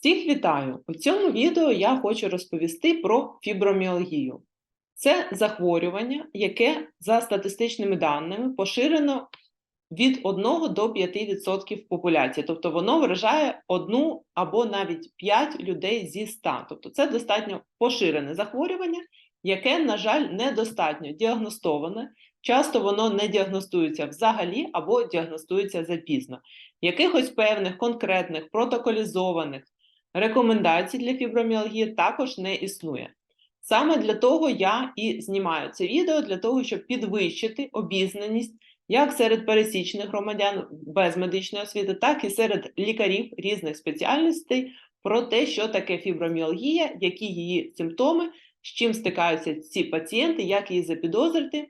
Всіх вітаю! У цьому відео я хочу розповісти про фіброміалгію. Це захворювання, яке за статистичними даними поширено від 1 до 5% популяції, тобто воно вражає одну або навіть 5 людей зі 100. Тобто це достатньо поширене захворювання, яке, на жаль, недостатньо діагностоване. Часто воно не діагностується взагалі або діагностується запізно. Якихось певних конкретних протоколізованих рекомендацій для фіброміалгії також не існує. Саме для того я і знімаю це відео, для того, щоб підвищити обізнаність як серед пересічних громадян без медичної освіти, так і серед лікарів різних спеціальностей про те, що таке фіброміалгія, які її симптоми, з чим стикаються ці пацієнти, як її запідозрити.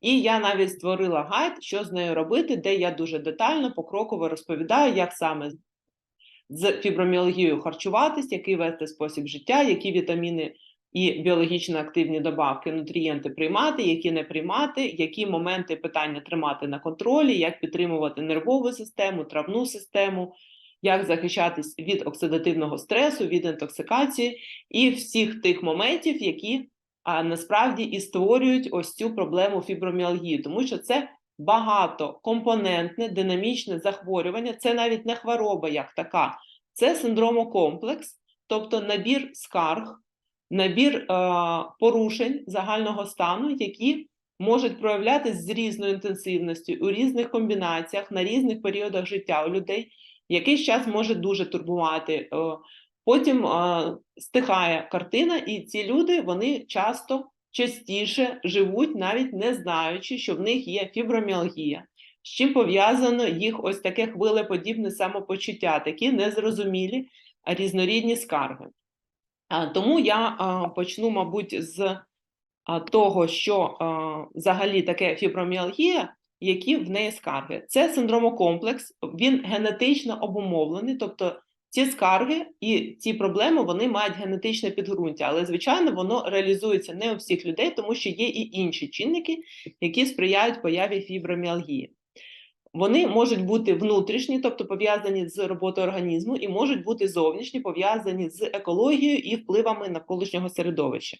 І я навіть створила гайд, що з нею робити, де я дуже детально покроково розповідаю, як саме з фіброміалгією харчуватись, який вести спосіб життя, які вітаміни і біологічно активні добавки, нутрієнти приймати, які не приймати, які моменти питання тримати на контролі, як підтримувати нервову систему, травну систему, як захищатись від оксидативного стресу, від інтоксикації і всіх тих моментів, які а, насправді і створюють ось цю проблему фіброміалгії, тому що це багатокомпонентне динамічне захворювання, це навіть не хвороба як така, це синдромокомплекс, тобто набір скарг, набір е, порушень загального стану, які можуть проявлятися з різною інтенсивністю у різних комбінаціях на різних періодах життя у людей. Якийсь час може дуже турбувати. Е, потім е, стихає картина, і ці люди вони часто частіше живуть, навіть не знаючи, що в них є фіброміалгія, з чим пов'язано їх ось таке хвилеподібне самопочуття, такі незрозумілі різнорідні скарги. Тому я почну, мабуть, з того, що взагалі таке фіброміалгія, які в неї скарги. Це синдромокомплекс, він генетично обумовлений, тобто ці скарги і ці проблеми вони мають генетичне підґрунтя, але звичайно воно реалізується не у всіх людей, тому що є і інші чинники, які сприяють появі фіброміалгії. Вони можуть бути внутрішні, тобто пов'язані з роботою організму, і можуть бути зовнішні, пов'язані з екологією і впливами навколишнього середовища.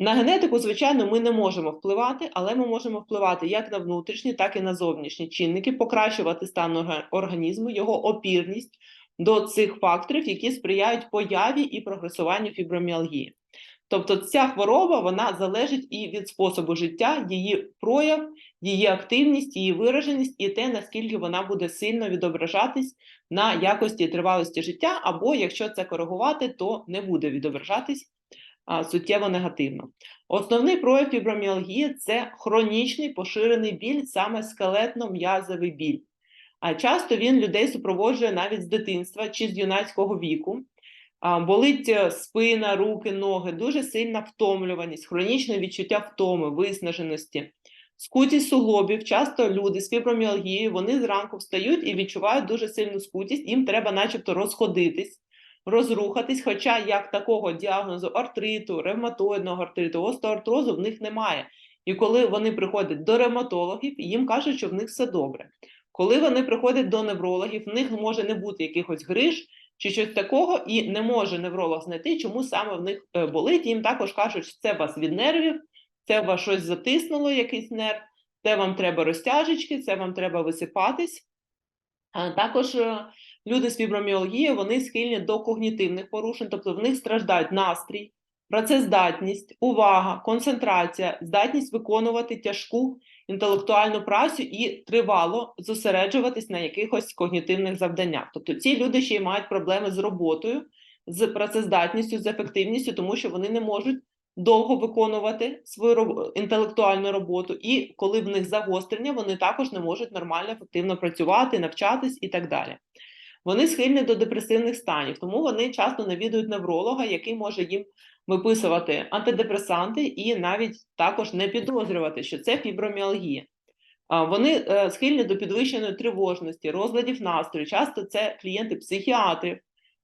На генетику, звичайно, ми не можемо впливати, але ми можемо впливати як на внутрішні, так і на зовнішні чинники, покращувати стан організму, його опірність до цих факторів, які сприяють появі і прогресуванню фіброміалгії. Тобто ця хвороба вона залежить і від способу життя, її прояв, її активність, її вираженість і те, наскільки вона буде сильно відображатись на якості і тривалості життя, або якщо це коригувати, то не буде відображатись а, суттєво негативно. Основний прояв фіброміалгії це хронічний поширений біль, саме скелетно-м'язовий біль. А часто він людей супроводжує навіть з дитинства чи з юнацького віку. Болить е, спина, руки, ноги, дуже сильна втомлюваність, хронічне відчуття втоми, виснаженості, скутість суглобів. Часто люди з фіброміалгією вони зранку встають і відчувають дуже сильну скутість, їм треба, начебто, розходитись, розрухатись. Хоча як такого діагнозу артриту, ревматоїдного артриту, остеоартрозу в них немає. І коли вони приходять до ревматологів, їм кажуть, що в них все добре. Коли вони приходять до неврологів, в них може не бути якихось гриж чи щось такого, і не може невролог знайти, чому саме в них е, болить. Їм також кажуть, що це вас від нервів, це вас щось затиснуло, якийсь нерв, це вам треба розтяжечки, це вам треба висипатись. А також е, люди з фіброміологією вони схильні до когнітивних порушень, тобто в них страждають настрій, працездатність, увага, концентрація, здатність виконувати тяжку інтелектуальну працю і тривало зосереджуватись на якихось когнітивних завданнях. Тобто ці люди ще й мають проблеми з роботою, з працездатністю, з ефективністю, тому що вони не можуть довго виконувати свою інтелектуальну роботу, і коли в них загострення, вони також не можуть нормально ефективно працювати, навчатись і так далі. Вони схильні до депресивних станів, тому вони часто навідують невролога, який може їм виписувати антидепресанти і навіть також не підозрювати, що це фіброміалгія. Вони е, схильні до підвищеної тривожності, розладів настрою. Часто це клієнти психіатрів,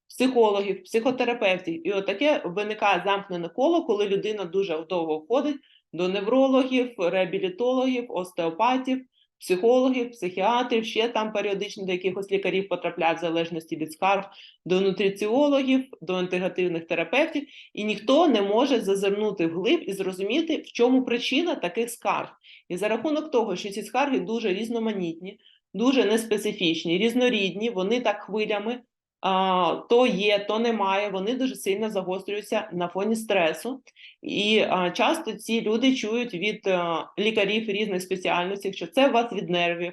психологів, психотерапевтів. І отаке виникає замкнене коло, коли людина дуже довго входить до неврологів, реабілітологів, остеопатів, психологів, психіатрів, ще там періодично до якихось лікарів потрапляють в залежності від скарг, до нутриціологів, до інтегративних терапевтів, і ніхто не може зазирнути вглиб і зрозуміти, в чому причина таких скарг. І за рахунок того, що ці скарги дуже різноманітні, дуже неспецифічні, різнорідні, вони так хвилями то є, то немає. Вони дуже сильно загострюються на фоні стресу. І часто ці люди чують від а, лікарів різних спеціальностей, що це у вас від нервів,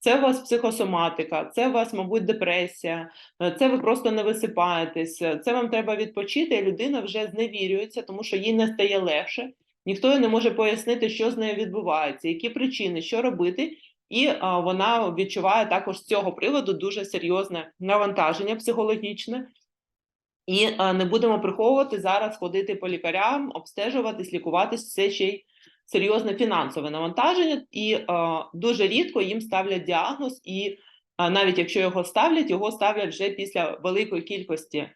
це у вас психосоматика, це у вас, мабуть, депресія, е, це ви просто не висипаєтесь, е, це вам треба відпочити. І людина вже зневірюється, тому що їй не стає легше. Ніхто не може пояснити, що з нею відбувається, які причини, що робити. І а, вона відчуває також з цього приводу дуже серйозне навантаження психологічне. І а, не будемо приховувати зараз ходити по лікарям, обстежуватись, лікуватись, це ще й серйозне фінансове навантаження, і а, дуже рідко їм ставлять діагноз, і а, навіть якщо його ставлять, його ставлять вже після великої кількості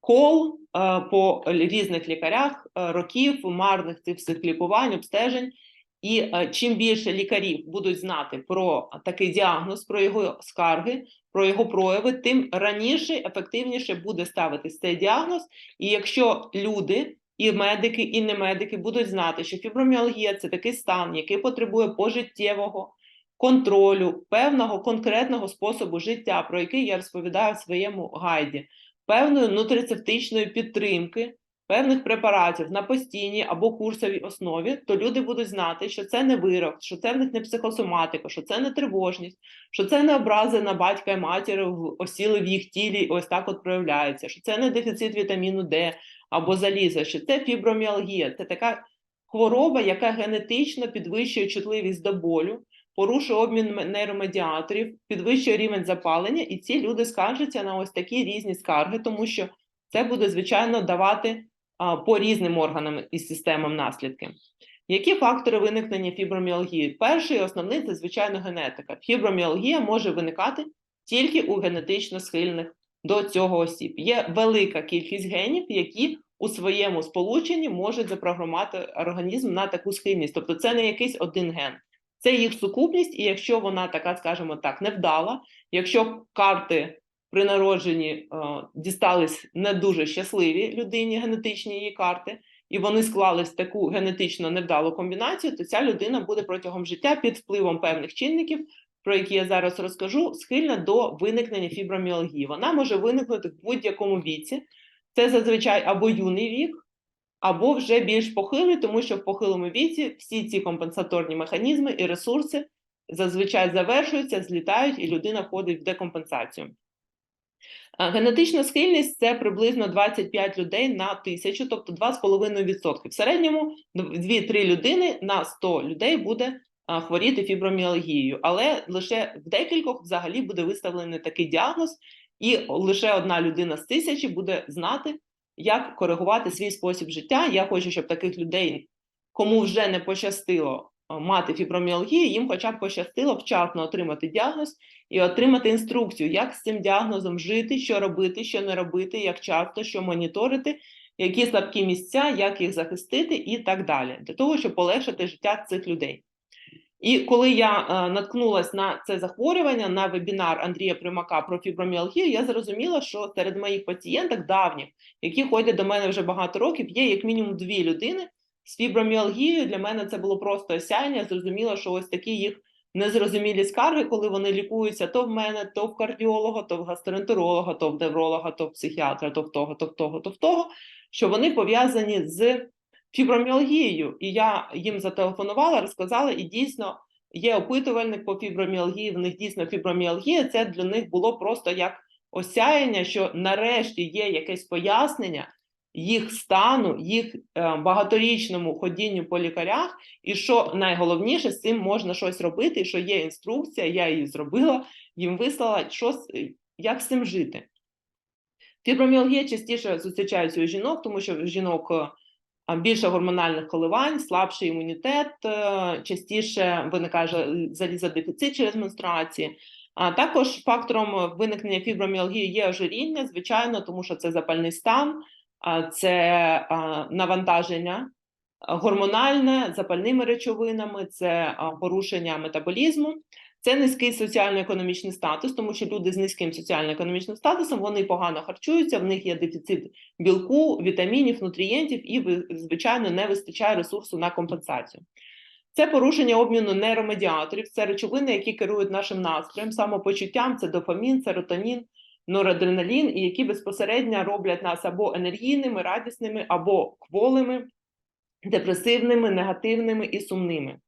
кол а, по різних лікарях, а, років, марних цих всіх лікувань, обстежень. І е, чим більше лікарів будуть знати про такий діагноз, про його скарги, про його прояви, тим раніше, ефективніше буде ставитись цей діагноз. І якщо люди, і медики, і не медики будуть знати, що фіброміалгія це такий стан, який потребує пожиттєвого контролю, певного конкретного способу життя, про який я розповідаю в своєму гайді, певної нутрицептичної підтримки певних препаратів на постійній або курсовій основі, то люди будуть знати, що це не вирок, що це в них не психосоматика, що це не тривожність, що це не образи на батька і матір осіли в їх тілі, і ось так от проявляється, що це не дефіцит вітаміну Д або заліза, що це фіброміалгія, це така хвороба, яка генетично підвищує чутливість до болю. Порушує обмін нейромедіаторів, підвищує рівень запалення, і ці люди скаржаться на ось такі різні скарги, тому що це буде звичайно давати по різним органам і системам наслідки. Які фактори виникнення фіброміалгії? Перший і основний це звичайно генетика. Фіброміалгія може виникати тільки у генетично схильних до цього осіб. Є велика кількість генів, які у своєму сполученні можуть запрограмувати організм на таку схильність. Тобто це не якийсь один ген, це їх сукупність, і якщо вона така, скажімо так, невдала, якщо карти при народженні е, дістались не дуже щасливі людині генетичні її карти, і вони склались таку генетично невдалу комбінацію, то ця людина буде протягом життя під впливом певних чинників, про які я зараз розкажу, схильна до виникнення фіброміалгії. Вона може виникнути в будь-якому віці. Це зазвичай або юний вік, або вже більш похилий, тому що в похилому віці всі ці компенсаторні механізми і ресурси зазвичай завершуються, злітають, і людина входить в декомпенсацію. Генетична схильність це приблизно 25 людей на тисячу, тобто 2,5%. В середньому 2-3 людини на 100 людей буде хворіти фіброміалгією, але лише в декількох взагалі буде виставлений такий діагноз, і лише одна людина з тисячі буде знати, як коригувати свій спосіб життя. Я хочу, щоб таких людей, кому вже не пощастило мати фіброміалгію, їм хоча б пощастило вчасно отримати діагноз і отримати інструкцію, як з цим діагнозом жити, що робити, що не робити, як часто, що моніторити, які слабкі місця, як їх захистити і так далі, для того, щоб полегшити життя цих людей. І коли я е, наткнулась на це захворювання на вебінар Андрія Примака про фіброміалгію, я зрозуміла, що серед моїх пацієнток давніх, які ходять до мене вже багато років, є як мінімум дві людини з фіброміалгією. Для мене це було просто осяяння. Я зрозуміла, що ось такі їх незрозумілі скарги, коли вони лікуються то в мене, то в кардіолога, то в гастроентеролога, то в невролога, то в психіатра, то в того, то в того, то в того, що вони пов'язані з фіброміалгією. І я їм зателефонувала, розказала, і дійсно є опитувальник по фіброміалгії. В них дійсно фіброміалгія. Це для них було просто як осяяння, що нарешті є якесь пояснення. Їх стану, їх е, багаторічному ходінню по лікарях, і що найголовніше з цим можна щось робити, що є інструкція, я її зробила, їм вислала, що, як з цим жити. Фіброміалгія частіше зустрічається у жінок, тому що в жінок е, більше гормональних коливань, слабший імунітет, е, частіше виникає залізодефіцит через менструації. А також фактором виникнення фіброміалгії є ожиріння, звичайно, тому що це запальний стан, це навантаження гормональне, запальними речовинами, це порушення метаболізму. Це низький соціально-економічний статус, тому що люди з низьким соціально-економічним статусом вони погано харчуються, в них є дефіцит білку, вітамінів, нутрієнтів і, звичайно, не вистачає ресурсу на компенсацію. Це порушення обміну нейромедіаторів, це речовини, які керують нашим настроєм, самопочуттям, це дофамін, серотонін, норадреналін, і які безпосередньо роблять нас або енергійними, радісними, або кволими, депресивними, негативними і сумними.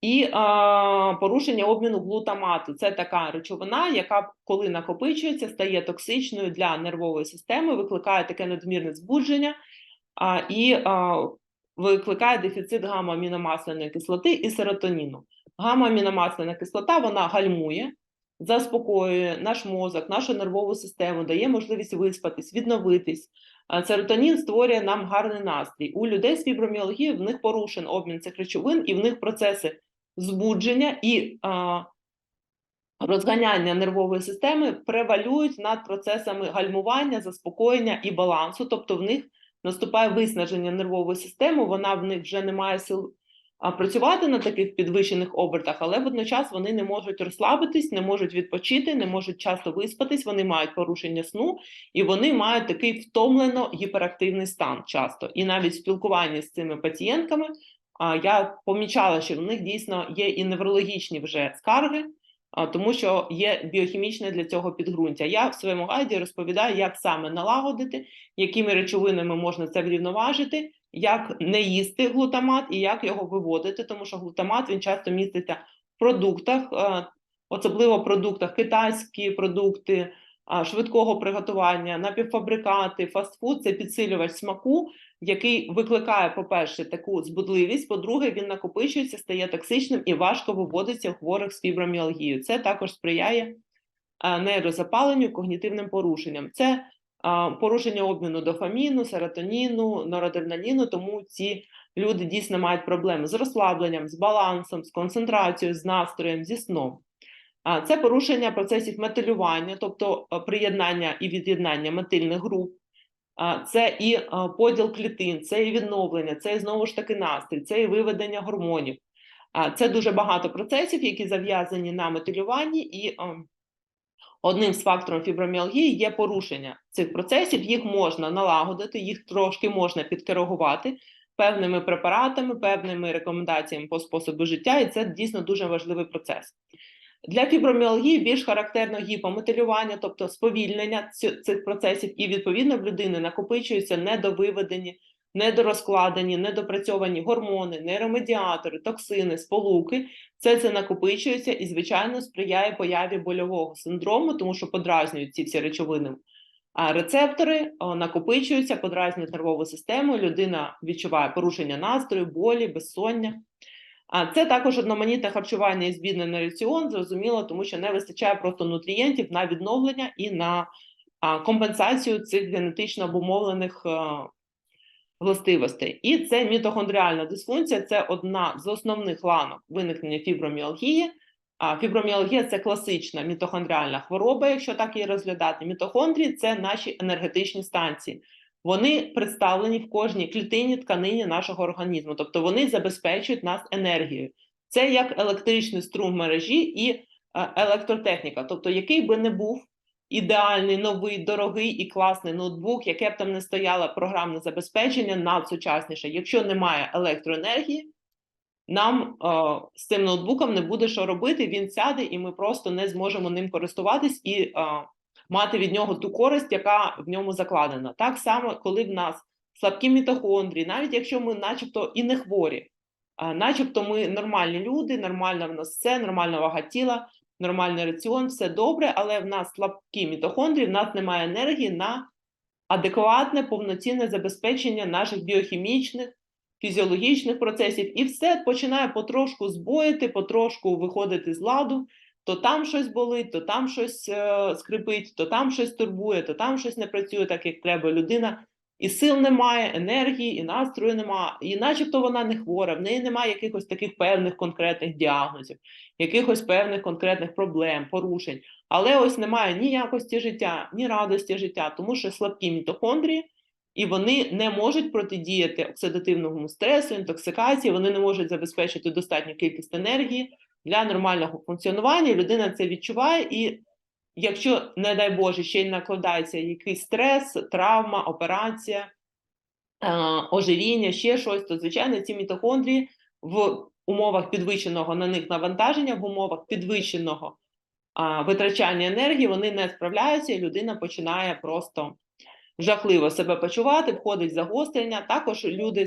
І а, порушення обміну глутамату це така речовина, яка, коли накопичується, стає токсичною для нервової системи, викликає таке надмірне збудження а, і а, викликає дефіцит гамма-аміномасляної кислоти і серотоніну. Гамма-аміномасляна кислота вона гальмує, заспокоює наш мозок, нашу нервову систему, дає можливість виспатись, відновитись. Серотонін створює нам гарний настрій. У людей з фіброміалгією в них порушен обмін цих речовин, і в них процеси збудження і а, розганяння нервової системи превалюють над процесами гальмування, заспокоєння і балансу. Тобто в них наступає виснаження нервової системи, вона в них вже не має сил працювати на таких підвищених обертах, але водночас вони не можуть розслабитись, не можуть відпочити, не можуть часто виспатись, вони мають порушення сну, і вони мають такий втомлено гіперактивний стан часто. І навіть в спілкуванні з цими пацієнтками я помічала, що в них дійсно є і неврологічні вже скарги, тому що є біохімічне для цього підґрунтя. Я в своєму гайді розповідаю, як саме налагодити, якими речовинами можна це врівноважити, як не їсти глутамат і як його виводити, тому що глутамат він часто міститься в продуктах, е, особливо в продуктах китайські продукти. Швидкого приготування, напівфабрикати, фастфуд це підсилювач смаку, який викликає, по-перше, таку збудливість, по-друге, він накопичується, стає токсичним і важко виводиться у хворих з фіброміалгією. Це також сприяє а, нейрозапаленню, когнітивним порушенням. Це порушення обміну дофаміну, серотоніну, норадреналіну, тому ці люди дійсно мають проблеми з розслабленням, з балансом, з концентрацією, з настроєм, зі сном. Це порушення процесів метилювання, тобто е, приєднання і від'єднання метильних груп. Це і поділ клітин, це і відновлення, це і знову ж таки настрій, це і виведення гормонів. Це дуже багато процесів, які зав'язані на метилюванні, і а, одним з факторів фіброміалгії є порушення цих процесів. Їх можна налагодити, їх трошки можна підкоригувати певними препаратами, певними рекомендаціями по способу життя, і це дійсно дуже важливий процес. Для фіброміалгії більш характерно гіпометилювання, тобто сповільнення цих процесів, і відповідно в людини накопичуються недовиведені, недорозкладені, недопрацьовані гормони, нейромедіатори, токсини, сполуки. Все це накопичується і, звичайно, сприяє появі больового синдрому, тому що подразнюють ці всі речовини. А рецептори накопичуються, подразнюють нервову систему. Людина відчуває порушення настрою, болі, безсоння. А це також одноманітне харчування і збідний на раціон, зрозуміло, тому що не вистачає просто нутрієнтів на відновлення і на компенсацію цих генетично обумовлених властивостей. І це мітохондріальна дисфункція це одна з основних ланок виникнення фіброміалгії. А фіброміалгія це класична мітохондріальна хвороба, якщо так її розглядати. Мітохондрії це наші енергетичні станції. Вони представлені в кожній клітині тканині нашого організму, тобто вони забезпечують нас енергією. Це як електричний струм мережі і е, електротехніка. Тобто, який би не був ідеальний, новий, дорогий і класний ноутбук, яке б там не стояло програмне забезпечення, надсучасніше. Якщо немає електроенергії, нам е, з цим ноутбуком не буде що робити. Він сяде, і ми просто не зможемо ним користуватись і е, мати від нього ту користь, яка в ньому закладена. Так само, коли в нас слабкі мітохондрії, навіть якщо ми, начебто, і не хворі, начебто ми нормальні люди, нормальна в нас все, нормальна вага тіла, нормальний раціон, все добре, але в нас слабкі мітохондрії, в нас немає енергії на адекватне, повноцінне забезпечення наших біохімічних, фізіологічних процесів, і все починає потрошку збоїти, потрошку виходити з ладу. То там щось болить, то там щось е, скрипить, то там щось турбує, то там щось не працює так, як треба. Людина і сил немає, енергії, і настрою немає, і начебто вона не хвора, в неї немає якихось таких певних конкретних діагнозів, якихось певних конкретних проблем, порушень. Але ось немає ні якості життя, ні радості життя, тому що слабкі мітохондрії і вони не можуть протидіяти оксидативному стресу, інтоксикації, вони не можуть забезпечити достатню кількість енергії для нормального функціонування. Людина це відчуває, і якщо, не дай Боже, ще й накладається якийсь стрес, травма, операція, е, ожиріння, ще щось, то звичайно ці мітохондрії в умовах підвищеного на них навантаження, в умовах підвищеного витрачання енергії, вони не справляються, і людина починає просто жахливо себе почувати, входить загострення. Також люди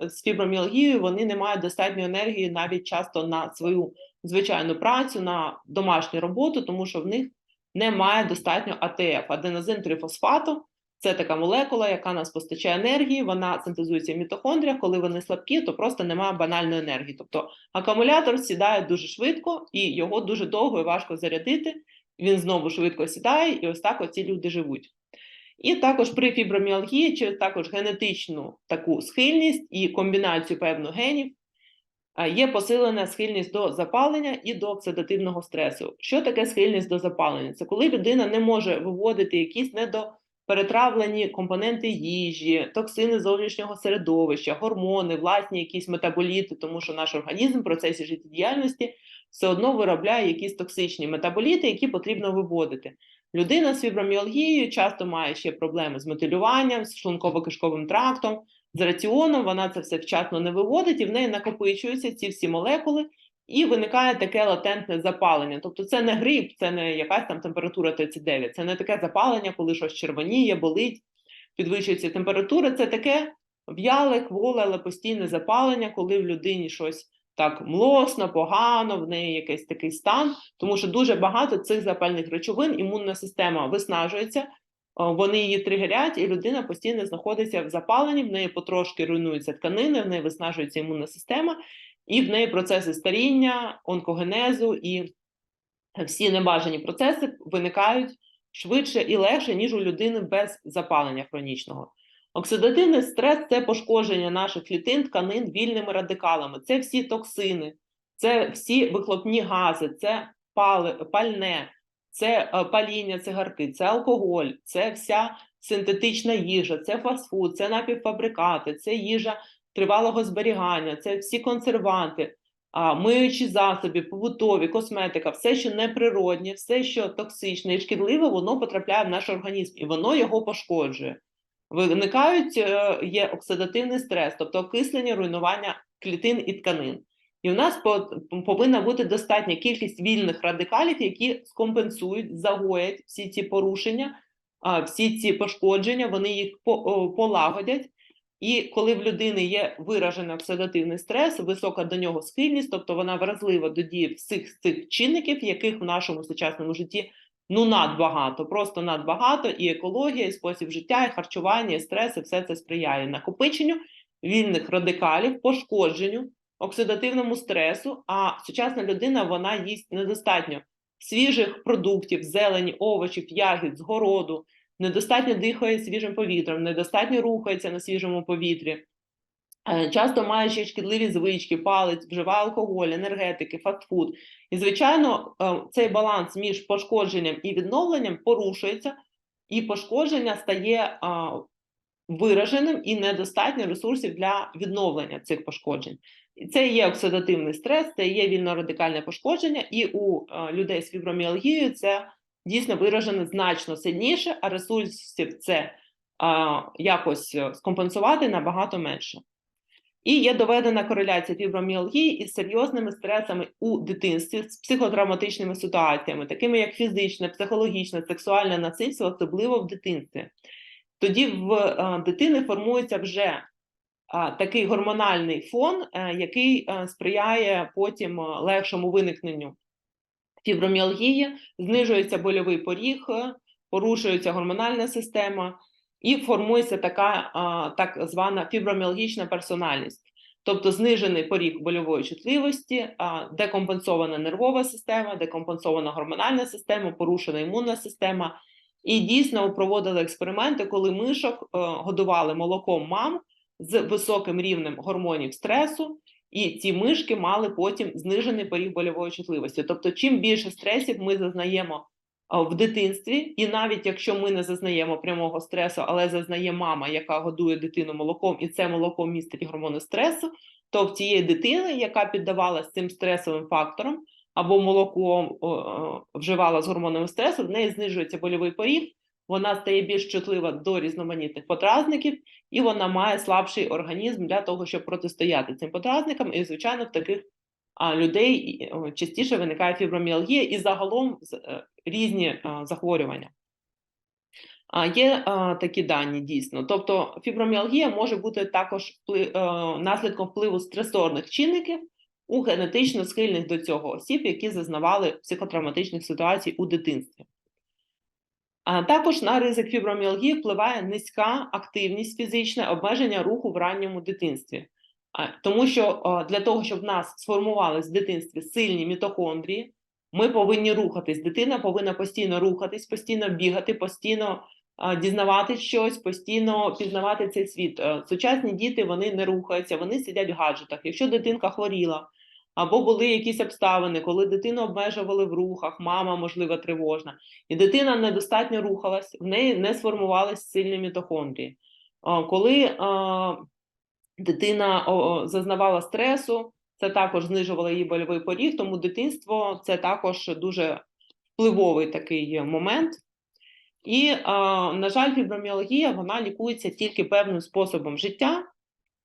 з фіброміалгією вони не мають достатньо енергії навіть часто на свою звичайну працю, на домашню роботу, тому що в них немає достатньо АТФ, аденозин трифосфату. Це така молекула, яка нас постачає енергії, вона синтезується в мітохондріях. Коли вони слабкі, то просто немає банальної енергії. Тобто акумулятор сідає дуже швидко і його дуже довго і важко зарядити. Він знову швидко сідає, і ось так оці люди живуть. І також при фіброміалгії, через також генетичну таку схильність і комбінацію певну генів, є посилена схильність до запалення і до оксидативного стресу. Що таке схильність до запалення? Це коли людина не може виводити якісь недоперетравлені компоненти їжі, токсини зовнішнього середовища, гормони, власні якісь метаболіти, тому що наш організм в процесі життєдіяльності все одно виробляє якісь токсичні метаболіти, які потрібно виводити. Людина з фіброміалгією часто має ще проблеми з метилюванням, з шлунково-кишковим трактом, з раціоном, вона це все вчасно не виводить, і в неї накопичуються ці всі молекули, і виникає таке латентне запалення. Тобто це не грип, це не якась там температура 39, це не таке запалення, коли щось червоніє, болить, підвищується температура. Це таке в'яле, кволе, але постійне запалення, коли в людині щось так млосно, погано, в неї якийсь такий стан, тому що дуже багато цих запальних речовин, імунна система виснажується, вони її тригерять, і людина постійно знаходиться в запаленні, в неї потрошки руйнуються тканини, в неї виснажується імунна система, і в неї процеси старіння, онкогенезу і всі небажані процеси виникають швидше і легше, ніж у людини без запалення хронічного. Оксидативний стрес це пошкодження наших клітин, тканин вільними радикалами. Це всі токсини, це всі вихлопні гази, це пали, пальне, це е, паління цигарки, це алкоголь, це вся синтетична їжа, це фастфуд, це напівфабрикати, це їжа тривалого зберігання, це всі консерванти, миючі засоби, побутові, косметика, все, що неприроднє, все, що токсичне і шкідливе, воно потрапляє в наш організм і воно його пошкоджує. Виникають е, є оксидативний стрес, тобто окислення, руйнування клітин і тканин. І в нас по- повинна бути достатня кількість вільних радикалів, які скомпенсують, загоять всі ці порушення, всі ці пошкодження, вони їх полагодять. І коли в людини є виражений оксидативний стрес, висока до нього схильність, тобто вона вразлива до дії всіх цих чинників, яких в нашому сучасному житті ну надбагато, просто надбагато, і екологія, і спосіб життя, і харчування, і стрес, і все це сприяє накопиченню вільних радикалів, пошкодженню, оксидативному стресу. А сучасна людина вона їсть недостатньо свіжих продуктів, зелені, овочів, ягід, з городу, недостатньо дихає свіжим повітрям, недостатньо рухається на свіжому повітрі. Е, Часто має ще шкідливі звички, палець, вживає алкоголь, енергетики, фастфуд. І, звичайно, е, цей баланс між пошкодженням і відновленням порушується, і пошкодження стає вираженим і недостатньо ресурсів для відновлення цих пошкоджень. Це є оксидативний стрес, це є вільнорадикальне пошкодження, і у е, людей з фіброміалгією це дійсно виражено значно сильніше, а ресурсів це а, якось е, скомпенсувати набагато менше. І є доведена кореляція фіброміалгії із серйозними стресами у дитинстві з психотравматичними ситуаціями, такими як фізичне, психологічне, сексуальне насильство, особливо в дитинстві. Тоді в е, дитини формується вже такий гормональний фон, е, який е, сприяє потім е, легшому виникненню фіброміалгії, знижується больовий поріг, порушується гормональна система і формується така так звана фіброміалгічна персональність, тобто знижений поріг больової чутливості, декомпенсована нервова система, декомпенсована гормональна система, порушена імунна система. І дійсно проводили експерименти, коли мишок годували молоком мам з високим рівнем гормонів стресу, і ці мишки мали потім знижений поріг больової чутливості. Тобто, чим більше стресів ми зазнаємо в дитинстві, і навіть якщо ми не зазнаємо прямого стресу, але зазнає мама, яка годує дитину молоком, і це молоко містить гормони стресу, то в тієї дитини, яка піддавалась цим стресовим факторам, або молоко вживала з гормонами стресу, в неї знижується больовий поріг, вона стає більш чутлива до різноманітних подразників, і вона має слабший організм для того, щоб протистояти цим подразникам. І, звичайно, в таких людей частіше виникає фіброміалгія і загалом е, різні а, захворювання. А, є такі дані дійсно. Тобто фіброміалгія може бути також впли- е, наслідком впливу стресорних чинників у генетично схильних до цього осіб, які зазнавали психотравматичних ситуацій у дитинстві. А також на ризик фіброміалгії впливає низька активність фізична, обмеження руху в ранньому дитинстві. Тому що для того, щоб в нас сформувались в дитинстві сильні мітохондрії, ми повинні рухатись. Дитина повинна постійно рухатись, постійно бігати, постійно а, дізнаватись щось, постійно пізнавати цей світ. Е, Сучасні діти вони не рухаються, вони сидять в гаджетах. Якщо дитинка хворіла, або були якісь обставини, коли дитину обмежували в рухах, мама, можливо, тривожна, і дитина недостатньо рухалась, в неї не сформувались сильні мітохондрії. Коли дитина зазнавала стресу, це також знижувало її больовий поріг, тому дитинство це також дуже впливовий такий момент. І, на жаль, фіброміалгія вона лікується тільки певним способом життя,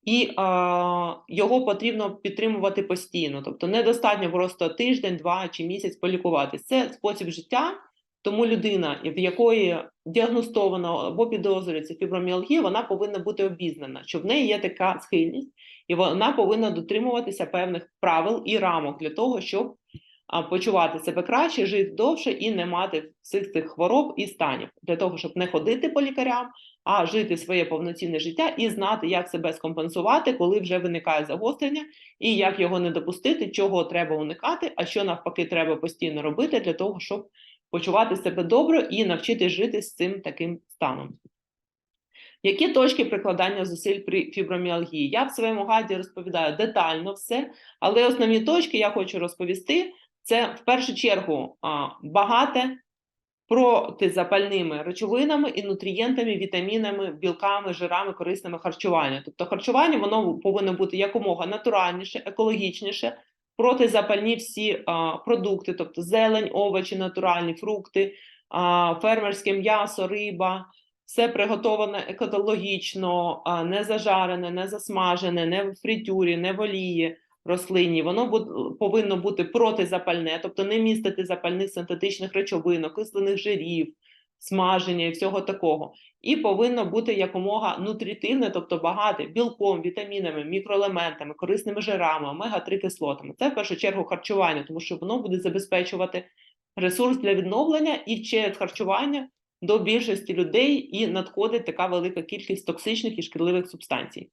і а, його потрібно підтримувати постійно. Тобто недостатньо просто тиждень, два чи місяць полікуватись. Це спосіб життя, тому людина, в якої діагностовано або підозрюється фіброміалгія, вона повинна бути обізнана, що в неї є така схильність, і вона повинна дотримуватися певних правил і рамок для того, щоб почувати себе краще, жити довше і не мати всіх цих хвороб і станів, для того, щоб не ходити по лікарям, а жити своє повноцінне життя і знати, як себе скомпенсувати, коли вже виникає загострення, і як його не допустити, чого треба уникати, а що навпаки треба постійно робити для того, щоб почувати себе добре і навчитись жити з цим таким станом. Які точки прикладання зусиль при фіброміалгії? Я в своєму гаді розповідаю детально все, але основні точки я хочу розповісти. Це в першу чергу багате протизапальними речовинами і нутрієнтами, вітамінами, білками, жирами, корисними харчування. Тобто харчування воно повинно бути якомога натуральніше, екологічніше, протизапальні всі а, продукти, тобто зелень, овочі, натуральні фрукти, а, фермерське м'ясо, риба. Все приготоване екологічно, не зажарене, не засмажене, не в фритюрі, не в олії рослинні. Воно повинно бути протизапальне, тобто не містити запальних синтетичних речовин, окислених жирів, смаження і всього такого. І повинно бути якомога нутритивне, тобто багате білком, вітамінами, мікроелементами, корисними жирами, омега-3 кислотами. Це в першу чергу харчування, тому що воно буде забезпечувати ресурс для відновлення і через харчування до більшості людей і надходить така велика кількість токсичних і шкідливих субстанцій.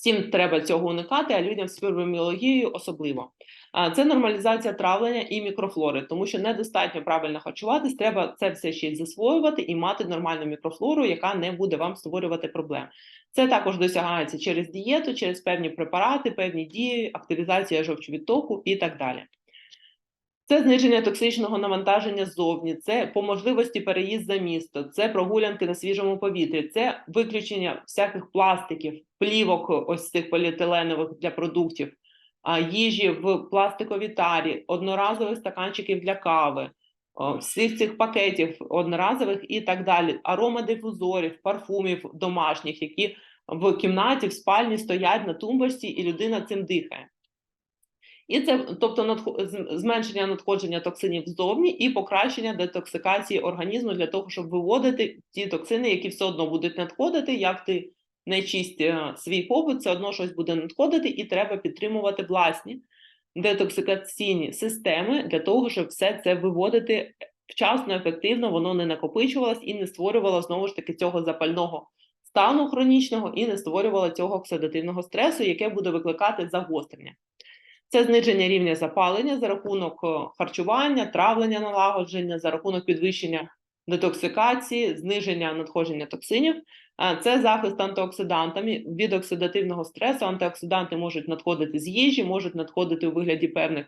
Всім треба цього уникати, а людям з фіброміалгією особливо. Це нормалізація травлення і мікрофлори, тому що недостатньо правильно харчуватись, треба це все ще й засвоювати і мати нормальну мікрофлору, яка не буде вам створювати проблем. Це також досягається через дієту, через певні препарати, певні дії, активізація жовчовідтоку і так далі. Це зниження токсичного навантаження ззовні, це по можливості переїзд за місто, це прогулянки на свіжому повітрі, це виключення всяких пластиків, плівок ось цих поліетиленових для продуктів, їжі в пластиковій тарі, одноразових стаканчиків для кави, всіх цих пакетів одноразових і так далі, аромадифузорів, парфумів домашніх, які в кімнаті, в спальні стоять на тумбочці, і людина цим дихає. І це, тобто, зменшення надходження токсинів ззовні і покращення детоксикації організму для того, щоб виводити ті токсини, які все одно будуть надходити, як ти не чисть е, свій побут, все одно щось буде надходити, і треба підтримувати власні детоксикаційні системи для того, щоб все це виводити вчасно, ефективно, воно не накопичувалось і не створювало знову ж таки цього запального стану хронічного і не створювало цього оксидативного стресу, яке буде викликати загострення. Це зниження рівня запалення за рахунок е, харчування, травлення налагодження, за рахунок підвищення детоксикації, зниження надходження токсинів. А Це захист антиоксидантами від оксидативного стресу. Антиоксиданти можуть надходити з їжі, можуть надходити у вигляді певних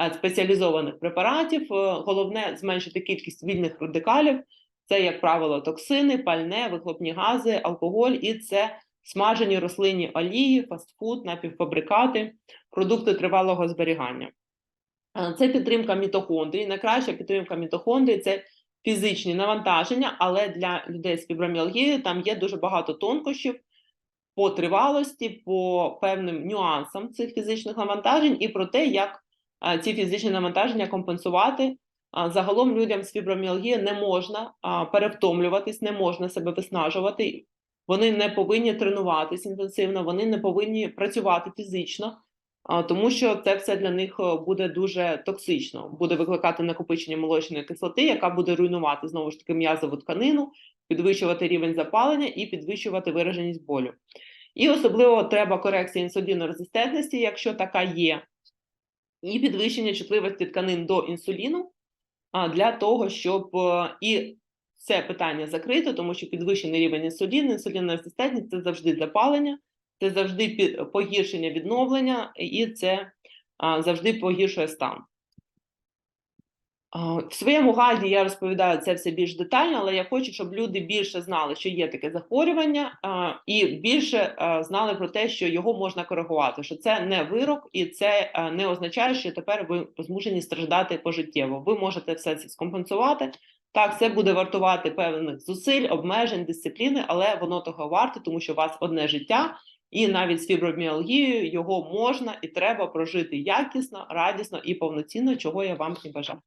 е, спеціалізованих препаратів. Е, Головне зменшити кількість вільних радикалів. Це, як правило, токсини, пальне, вихлопні гази, алкоголь і це смажені рослинні олії, фастфуд, напівфабрикати, продукти тривалого зберігання. Е, Це підтримка мітохондрій. Найкраща підтримка мітохондрій це фізичні навантаження, але для людей з фіброміалгією там є дуже багато тонкощів по тривалості, по певним нюансам цих фізичних навантажень і про те, як ці фізичні навантаження компенсувати. Загалом людям з фіброміалгією не можна перевтомлюватись, не можна себе виснажувати. Вони не повинні тренуватись інтенсивно, вони не повинні працювати фізично, тому що це все для них е, буде дуже токсично, буде викликати накопичення молочної кислоти, яка буде руйнувати знову ж таки м'язову тканину, підвищувати рівень запалення і підвищувати вираженість болю. І особливо треба корекція інсулінорезистентності, якщо така є, і підвищення чутливості тканин до інсуліну для того, щоб е, і це питання закрито, тому що підвищений рівень інсуліну, інсулінорезистентність це завжди запалення, це завжди погіршення відновлення, і це а, завжди погіршує стан. В своєму гайді я розповідаю це все більш детально, але я хочу, щоб люди більше знали, що є таке захворювання, і більше знали про те, що його можна коригувати. Що це не вирок, і це не означає, що тепер ви змушені страждати пожиттєво. Ви можете все це скомпенсувати. Так, це буде вартувати певних зусиль, обмежень, дисципліни, але воно того варте, тому що у вас одне життя, і навіть з фіброміалгією його можна і треба прожити якісно, радісно і повноцінно, чого я вам і бажаю.